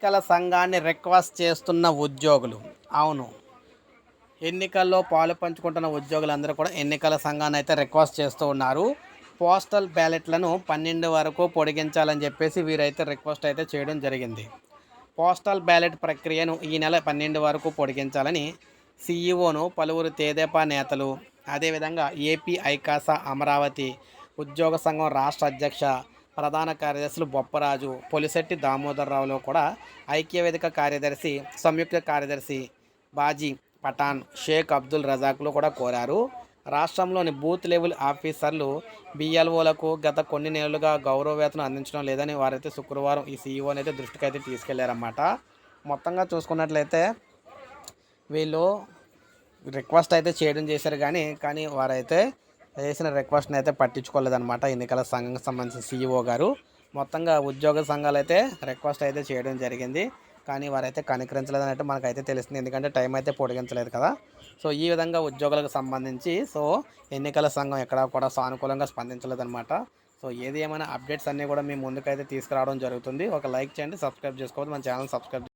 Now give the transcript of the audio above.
ఎన్నికల సంఘాన్ని రిక్వెస్ట్ చేస్తున్న ఉద్యోగులు. అవును. ఎన్నికల్లో పాలు పంచుకుంటున్న ఉద్యోగులందరూ కూడా ఎన్నికల సంఘాన్ని అయితే రిక్వెస్ట్ చేస్తూ ఉన్నారు. పోస్టల్ బ్యాలెట్లను పన్నెండు వరకు పొడిగించాలని చెప్పేసి వీరైతే రిక్వెస్ట్ అయితే చేయడం జరిగింది. పోస్టల్ బ్యాలెట్ ప్రక్రియను ఈ నెల పన్నెండు వరకు పొడిగించాలని సీఈఓను పలువురు తేదేపా నేతలు అదేవిధంగా ఏపీ ఐకాసా అమరావతి ఉద్యోగ సంఘం రాష్ట్ర అధ్యక్ష ప్రధాన కార్యదర్శులు బొప్పరాజు పొలిశెట్టి దామోదరరావులో కూడా ఐక్యవేదిక కార్యదర్శి సంయుక్త కార్యదర్శి బాజీ పఠాన్ షేక్ అబ్దుల్ రజాక్లు కూడా కోరారు. రాష్ట్రంలోని బూత్ లెవెల్ ఆఫీసర్లు బిఎల్ఓలకు గత కొన్ని నెలలుగా గౌరవ వేతనం అందించడం లేదని వారైతే శుక్రవారం ఈ సీఈఓని అయితే దృష్టికి అయితే తీసుకెళ్ళారన్నమాట. మొత్తంగా చూసుకున్నట్లయితే వీళ్ళు రిక్వెస్ట్ అయితే చేయడం చేశారు కానీ కానీ వారైతే చేసిన రిక్వెస్ట్ని అయితే పట్టించుకోలేదన్నమాట. ఎన్నికల సంఘం సంబంధించిన సీఈఓ గారు. మొత్తంగా ఉద్యోగ సంఘాలు అయితే రిక్వెస్ట్ అయితే చేయడం జరిగింది. కానీ వారైతే కనికరించలేదని అయితే మనకైతే తెలుస్తుంది. ఎందుకంటే టైం అయితే పొడిగించలేదు కదా. సో ఈ విధంగా ఉద్యోగులకు సంబంధించి సో ఎన్నికల సంఘం ఎక్కడా కూడా సానుకూలంగా స్పందించలేదన్నమాట. సో ఏది ఏమైనా అప్డేట్స్ అన్నీ కూడా మీ ముందుకైతే తీసుకురావడం జరుగుతుంది. ఒక లైక్ చేయండి సబ్స్క్రైబ్ చేసుకోవద్దు. మన ఛానల్ సబ్స్క్రైబ్